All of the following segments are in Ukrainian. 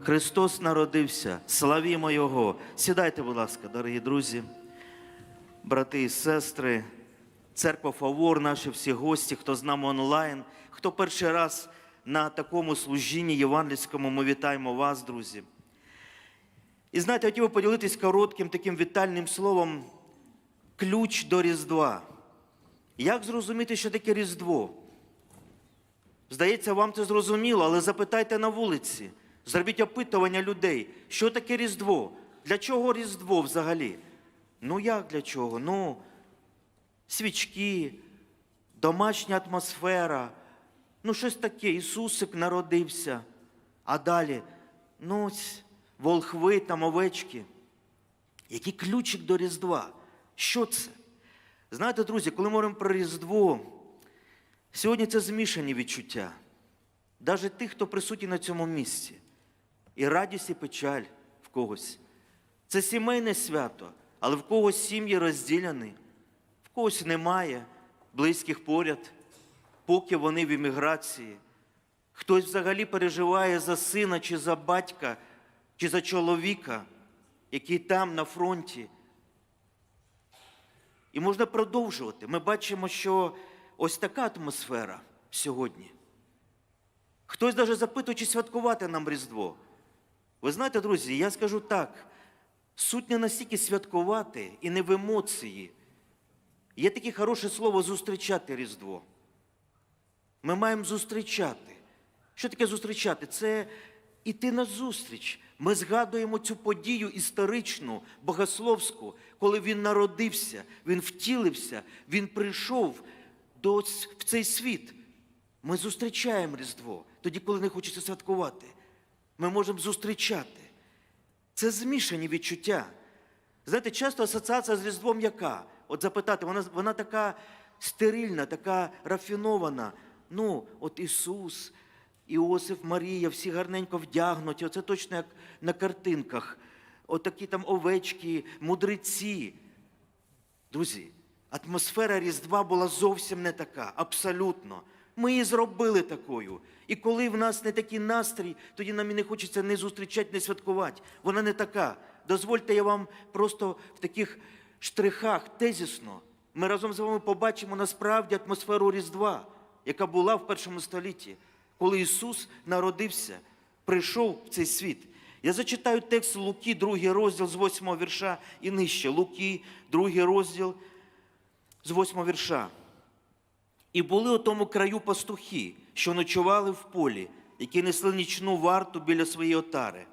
Христос народився, славімо Його. Сідайте, будь ласка, дорогі друзі, брати і сестри, церква Фавор, наші всі гості, хто з нами онлайн, хто перший раз на такому служінні євангельському, ми вітаємо вас, друзі. І знаєте, хотів би поділитись коротким таким вітальним словом ключ до Різдва. Як зрозуміти, що таке Різдво? Здається, вам це зрозуміло, але запитайте на вулиці. Зробіть опитування людей, що таке Різдво? Для чого Різдво взагалі? Ну як для чого? Ну, свічки, домашня атмосфера, ну щось таке, Ісусик народився. А далі, ну, волхви там овечки. Який ключик до Різдва? Що це? Знаєте, друзі, коли ми говоримо про Різдво, сьогодні це змішані відчуття. Навіть тих, хто присутній на цьому місці. І радість, і печаль в когось. Це сімейне свято, але в когось сім'ї розділяні, в когось немає близьких поряд, поки вони в імміграції. Хтось взагалі переживає за сина чи за батька, чи за чоловіка, який там на фронті. І можна продовжувати. Ми бачимо, що ось така атмосфера сьогодні. Хтось навіть запитує, чи святкувати нам Різдво. Ви знаєте, друзі, я скажу так: суть не настільки святкувати і не в емоції. Є таке хороше слово зустрічати Різдво. Ми маємо зустрічати. Що таке зустрічати? Це іти на зустріч. Ми згадуємо цю подію історичну, богословську, коли він народився, він втілився, він прийшов до, в цей світ. Ми зустрічаємо Різдво, тоді, коли не хочеться святкувати. Ми можемо зустрічати. Це змішані відчуття. Знаєте, часто асоціація з Різдвом яка? От запитати, вона, вона така стерильна, така рафінована. Ну, от Ісус, Іосиф, Марія, всі гарненько вдягнуті. Оце точно як на картинках. Отакі там овечки, мудреці. Друзі, атмосфера Різдва була зовсім не така, абсолютно. Ми її зробили такою. І коли в нас не такий настрій, тоді нам і не хочеться не зустрічати, не святкувати. Вона не така. Дозвольте, я вам просто в таких штрихах тезісно. Ми разом з вами побачимо насправді атмосферу Різдва, яка була в першому столітті, коли Ісус народився, прийшов в цей світ. Я зачитаю текст Луки, другий розділ з 8 вірша і нижче. Луки, другий розділ з 8 вірша. І були у тому краю пастухи, що ночували в полі, які несли нічну варту біля своєї отари.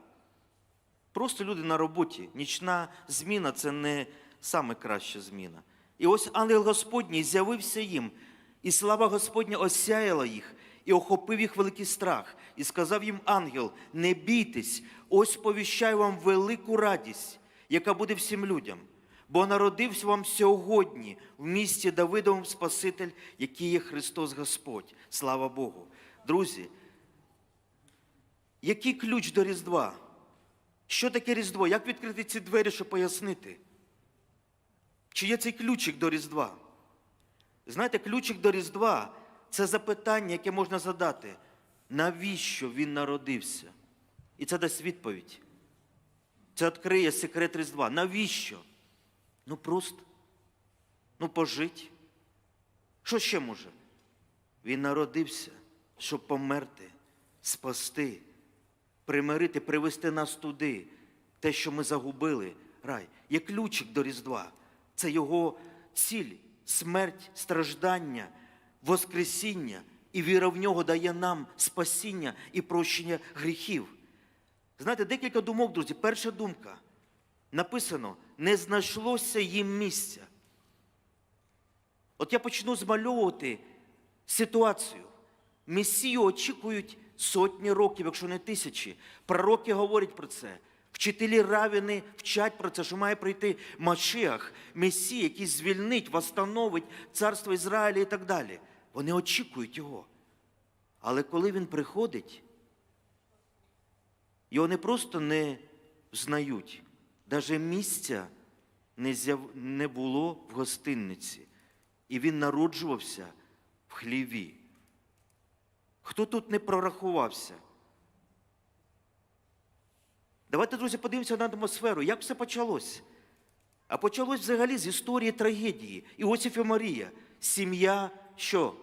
Просто люди на роботі. Нічна зміна це не саме краща зміна. І ось ангел Господній з'явився їм, і слава Господня осяяла їх, і охопив їх великий страх, і сказав їм ангел: не бійтесь, ось повіщаю вам велику радість, яка буде всім людям. Бо народився вам сьогодні в місті Давидовому Спаситель, який є Христос Господь. Слава Богу. Друзі, який ключ до Різдва? Що таке Різдво? Як відкрити ці двері, щоб пояснити? Чи є цей ключик до Різдва? Знаєте, ключик до Різдва це запитання, яке можна задати. Навіщо він народився? І це дасть відповідь. Це відкриє секрет Різдва. Навіщо? Ну просто. Ну пожить. Що ще може? Він народився, щоб померти, спасти, примирити, привести нас туди, те, що ми загубили, рай. Є ключик до Різдва. Це його ціль, смерть, страждання, Воскресіння. І віра в нього дає нам спасіння і прощення гріхів. Знаєте, декілька думок, друзі. Перша думка. Написано, не знайшлося їм місця. От я почну змальовувати ситуацію. Месію очікують сотні років, якщо не тисячі. Пророки говорять про це. Вчителі равіни вчать про це, що має прийти Машиах, Месія, який звільнить, восстановить царство Ізраїля і так далі. Вони очікують його. Але коли він приходить, його не просто не взнають, навіть місця не було в гостинниці. І він народжувався в хліві. Хто тут не прорахувався? Давайте, друзі, подивимося на атмосферу, як все почалось. А почалось взагалі з історії трагедії. Іосиф і Марія. Сім'я що?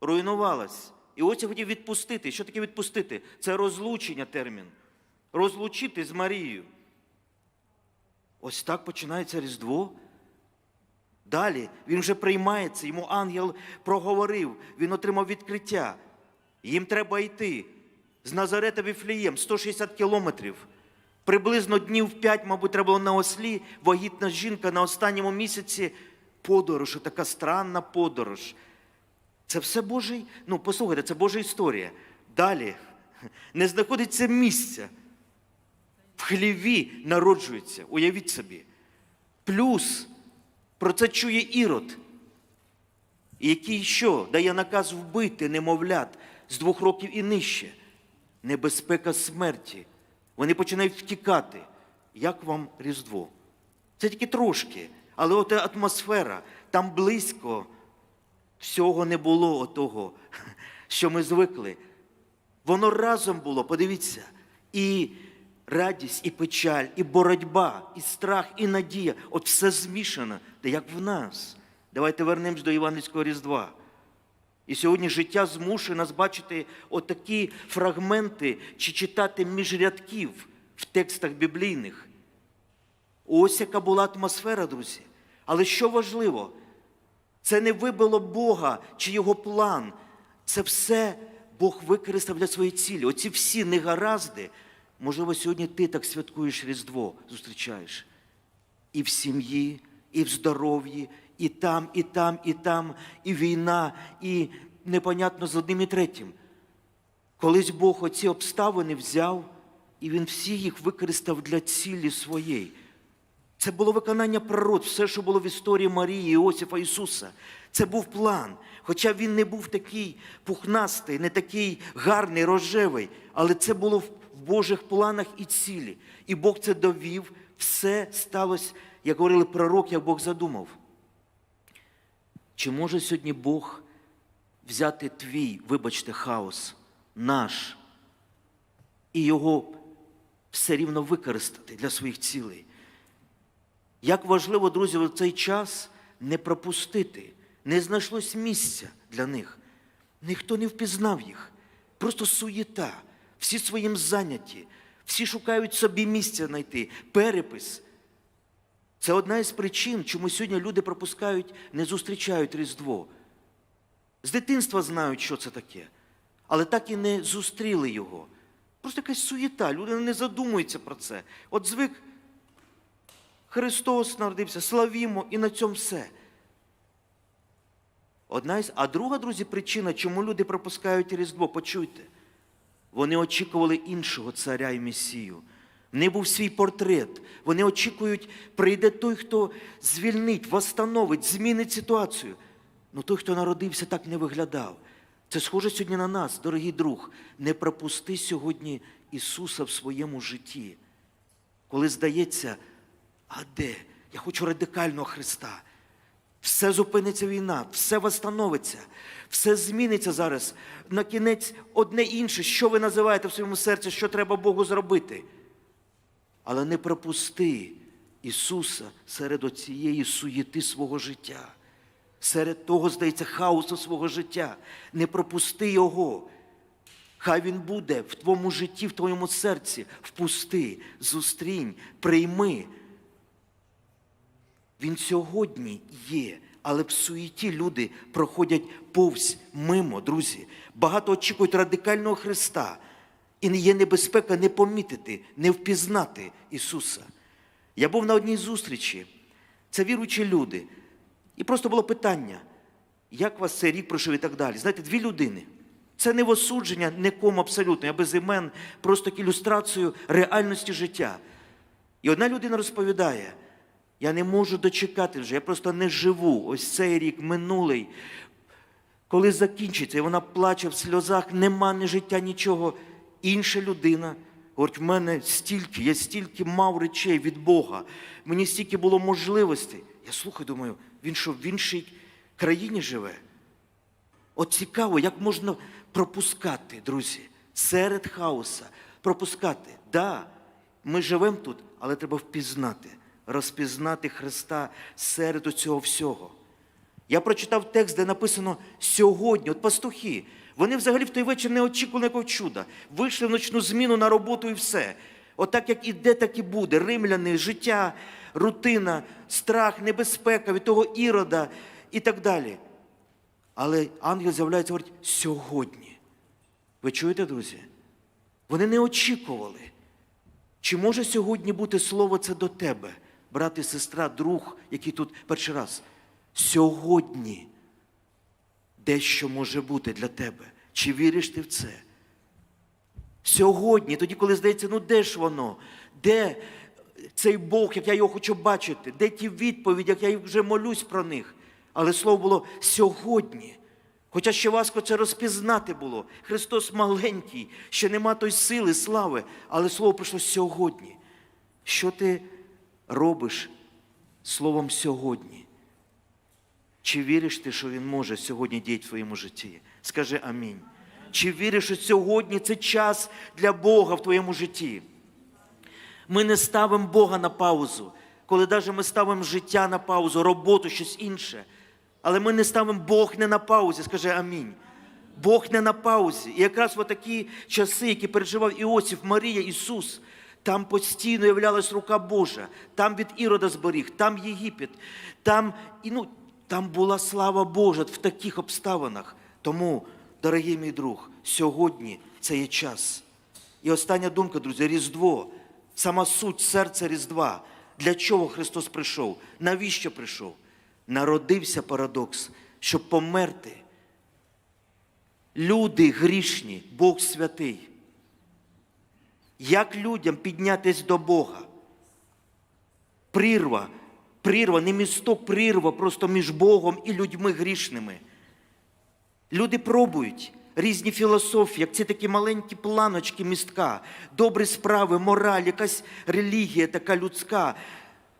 Руйнувалась. Іосиф хотів відпустити. Що таке відпустити? Це розлучення термін. Розлучити з Марією. Ось так починається Різдво. Далі він вже приймається, йому ангел проговорив, він отримав відкриття. Їм треба йти з Назарета Віфлієм 160 кілометрів. Приблизно днів 5, мабуть, треба було на ослі, вагітна жінка на останньому місяці подорож, така странна подорож. Це все Божий, ну послухайте, це Божа історія. Далі не знаходиться місця. В хліві народжується, уявіть собі. Плюс про це чує Ірод, який що дає наказ вбити немовлят з двох років і нижче. Небезпека смерті. Вони починають втікати. Як вам Різдво? Це тільки трошки, але от атмосфера, там близько всього не було отого, що ми звикли. Воно разом було, подивіться, і радість, і печаль, і боротьба, і страх, і надія. От все змішано, та як в нас. Давайте вернемось до Івангельського Різдва. І сьогодні життя змушує нас бачити отакі фрагменти чи читати між рядків в текстах біблійних. Ось яка була атмосфера, друзі. Але що важливо, це не вибило Бога чи його план. Це все Бог використав для своєї цілі. Оці всі негаразди, можливо, сьогодні ти так святкуєш Різдво, зустрічаєш. І в сім'ї, і в здоров'ї, і там, і там, і там, і війна, і непонятно з одним і третім. Колись Бог оці обставини взяв, і Він всі їх використав для цілі своєї. Це було виконання пророк, все, що було в історії Марії, Іосифа Ісуса. Це був план. Хоча він не був такий пухнастий, не такий гарний, рожевий, але це було в в Божих планах і цілі. І Бог це довів, все сталося, як говорили пророк, як Бог задумав. Чи може сьогодні Бог взяти твій, вибачте, хаос, наш, і його все рівно використати для своїх цілей? Як важливо, друзі, в цей час не пропустити, не знайшлось місця для них. Ніхто не впізнав їх. Просто суєта. Всі своїм зайняті, всі шукають собі місця знайти, перепис. Це одна із причин, чому сьогодні люди пропускають, не зустрічають Різдво. З дитинства знають, що це таке, але так і не зустріли його. Просто якась суєта, люди не задумуються про це. От звик Христос народився, славімо, і на цьому все. Одна із, а друга, друзі, причина, чому люди пропускають Різдво, почуйте. Вони очікували іншого царя і Месію. В них був свій портрет. Вони очікують, прийде той, хто звільнить, восстановить, змінить ситуацію. Ну той, хто народився, так не виглядав. Це схоже сьогодні на нас, дорогий друг. Не пропусти сьогодні Ісуса в своєму житті. Коли здається, а де? Я хочу радикального Христа. Все зупиниться війна, все восстановиться, все зміниться зараз. На кінець одне інше, що ви називаєте в своєму серці, що треба Богу зробити. Але не пропусти Ісуса серед оцієї суєти свого життя, серед того, здається, хаосу свого життя. Не пропусти Його. Хай Він буде в твоєму житті, в твоєму серці. Впусти, зустрінь, прийми. Він сьогодні є, але в суєті люди проходять повз мимо, друзі. Багато очікують радикального Христа. І є небезпека не помітити, не впізнати Ісуса. Я був на одній зустрічі, це віруючі люди. І просто було питання, як вас цей рік пройшов і так далі. Знаєте, дві людини. Це не в осудження нікому абсолютно, я без імен, просто ілюстрацію реальності життя. І одна людина розповідає, я не можу дочекати вже, я просто не живу. Ось цей рік минулий. Коли закінчиться, і вона плаче в сльозах, нема ні життя, нічого. Інша людина говорить, в мене стільки, я стільки мав речей від Бога, мені стільки було можливостей. Я слухаю, думаю, він що в іншій країні живе? От цікаво, як можна пропускати, друзі, серед хаоса пропускати. Да, ми живемо тут, але треба впізнати, розпізнати Христа серед цього всього. Я прочитав текст, де написано сьогодні, от пастухи. Вони взагалі в той вечір не очікували якого чуда. Вийшли в ночну зміну на роботу і все. Отак як іде, так і буде. Римляни, життя, рутина, страх, небезпека від того ірода і так далі. Але ангел з'являється говорить сьогодні. Ви чуєте, друзі? Вони не очікували. Чи може сьогодні бути слово це до тебе, брат і сестра, друг, який тут перший раз? Сьогодні дещо може бути для тебе. Чи віриш ти в це? Сьогодні, тоді, коли здається, ну де ж воно? Де цей Бог, як я його хочу бачити? Де ті відповіді, як я вже молюсь про них? Але слово було сьогодні. Хоча ще важко це розпізнати було. Христос маленький, ще нема той сили, слави, але слово прийшло сьогодні. Що ти робиш словом сьогодні? Чи віриш ти, що Він може сьогодні діяти в твоєму житті? Скажи амінь. Чи віриш, що сьогодні це час для Бога в твоєму житті? Ми не ставимо Бога на паузу, коли навіть ми ставимо життя на паузу, роботу, щось інше. Але ми не ставимо Бог не на паузі, скажи амінь. Бог не на паузі. І якраз в такі часи, які переживав Іосиф, Марія, Ісус, там постійно являлась рука Божа, там від Ірода зберіг, там Єгипет, там, і, ну, там була слава Божа в таких обставинах. Тому, дорогий мій друг, сьогодні це є час. І остання думка, друзі, Різдво, сама суть серця Різдва. Для чого Христос прийшов? Навіщо прийшов? Народився парадокс, щоб померти. Люди грішні, Бог святий. Як людям піднятись до Бога? Прірва, прірва, не місток, прірва просто між Богом і людьми грішними. Люди пробують різні філософії, як ці такі маленькі планочки містка, добрі справи, мораль, якась релігія така людська.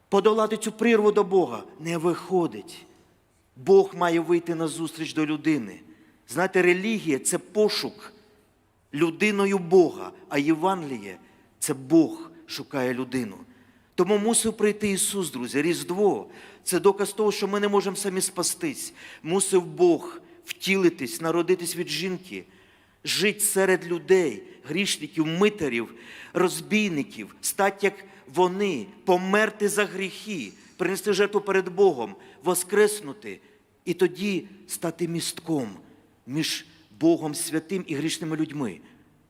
Подолати цю прірву до Бога не виходить. Бог має вийти на зустріч до людини. Знаєте, релігія це пошук людиною Бога, а Євангеліє це Бог шукає людину. Тому мусив прийти Ісус, друзі. Різдво це доказ того, що ми не можемо самі спастись. Мусив Бог втілитись, народитись від жінки, жити серед людей, грішників, митарів, розбійників, стати як вони, померти за гріхи, принести жертву перед Богом, воскреснути і тоді стати містком між Богом святим і грішними людьми.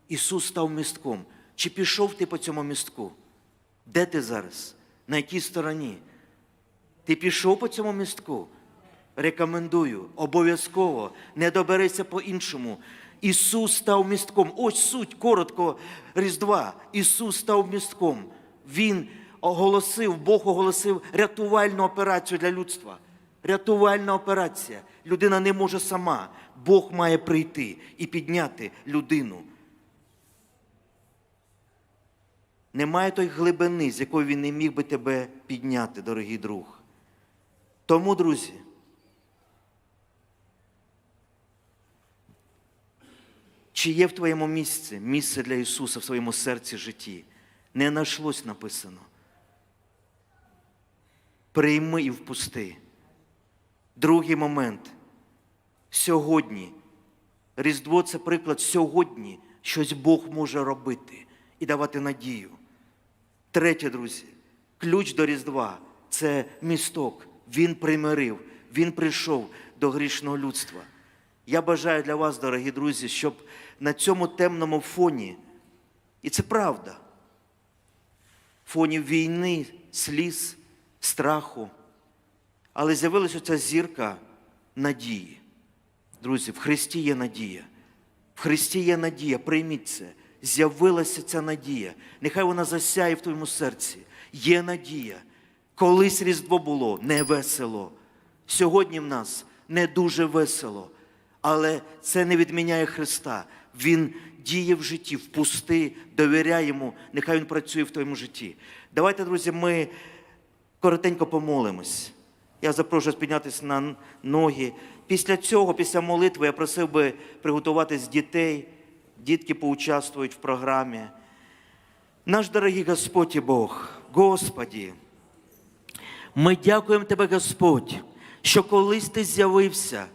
Ісус став містком. Чи пішов ти по цьому містку? Де ти зараз? На якій стороні? Ти пішов по цьому містку? Рекомендую, обов'язково, не доберися по-іншому. Ісус став містком. Ось суть коротко Різдва. Ісус став містком. Він оголосив, Бог оголосив рятувальну операцію для людства. Рятувальна операція. Людина не може сама. Бог має прийти і підняти людину. Немає той глибини, з якої він не міг би тебе підняти, дорогий друг. Тому, друзі, чи є в твоєму місці місце для Ісуса в своєму серці житті? Не знайшлось написано. Прийми і впусти. Другий момент. Сьогодні. Різдво це приклад сьогодні. Щось Бог може робити і давати надію. Третє, друзі, ключ до Різдва це місток. Він примирив, він прийшов до грішного людства. Я бажаю для вас, дорогі друзі, щоб на цьому темному фоні, і це правда, фоні війни, сліз, страху, але з'явилася ця зірка надії. Друзі, в Христі є надія. В Христі є надія, прийміть це. З'явилася ця надія. Нехай вона засяє в твоєму серці. Є надія. Колись Різдво було не весело. Сьогодні в нас не дуже весело. Але це не відміняє Христа. Він діє в житті, впусти, довіряй йому, нехай він працює в твоєму житті. Давайте, друзі, ми коротенько помолимось. Я запрошую піднятися на ноги. Після цього, після молитви, я просив би приготуватись дітей. Дітки поучаствують в програмі. Наш дорогий Господь і Бог, Господі, ми дякуємо Тебе, Господь, що колись Ти з'явився,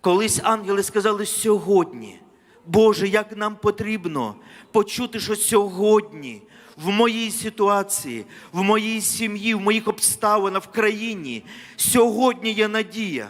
колись ангели сказали сьогодні. Боже, як нам потрібно почути, що сьогодні в моїй ситуації, в моїй сім'ї, в моїх обставинах в країні сьогодні є надія.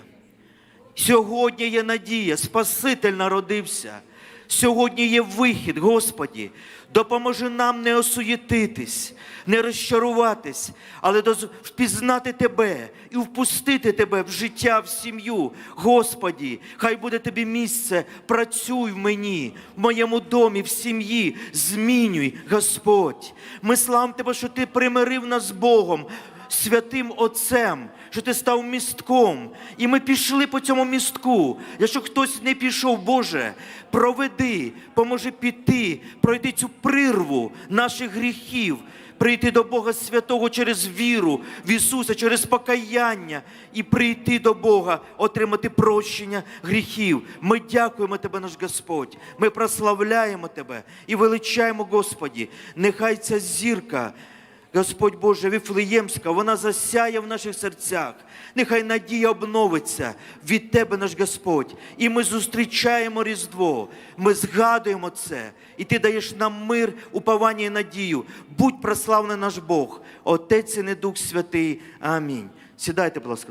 Сьогодні є надія, Спаситель народився. Сьогодні є вихід, Господі. Допоможи нам не осуєтитись, не розчаруватись, але впізнати Тебе і впустити Тебе в життя, в сім'ю. Господі, хай буде тобі місце. Працюй в мені, в моєму домі, в сім'ї. Змінюй, Господь. Ми славимо Тебе, що Ти примирив нас з Богом святим Отцем, що ти став містком, і ми пішли по цьому містку. Якщо хтось не пішов, Боже, проведи, поможи піти, пройти цю прирву наших гріхів. Прийти до Бога Святого через віру в Ісуса, через покаяння і прийти до Бога, отримати прощення гріхів. Ми дякуємо Тебе, наш Господь. Ми прославляємо Тебе і величаємо, Господі. Нехай ця зірка. Господь Боже, Віфлеємська, вона засяє в наших серцях. Нехай надія обновиться від Тебе, наш Господь. І ми зустрічаємо Різдво, ми згадуємо це, і Ти даєш нам мир, уповання і надію. Будь прославлений наш Бог, Отець і не Дух Святий. Амінь. Сідайте, будь ласка.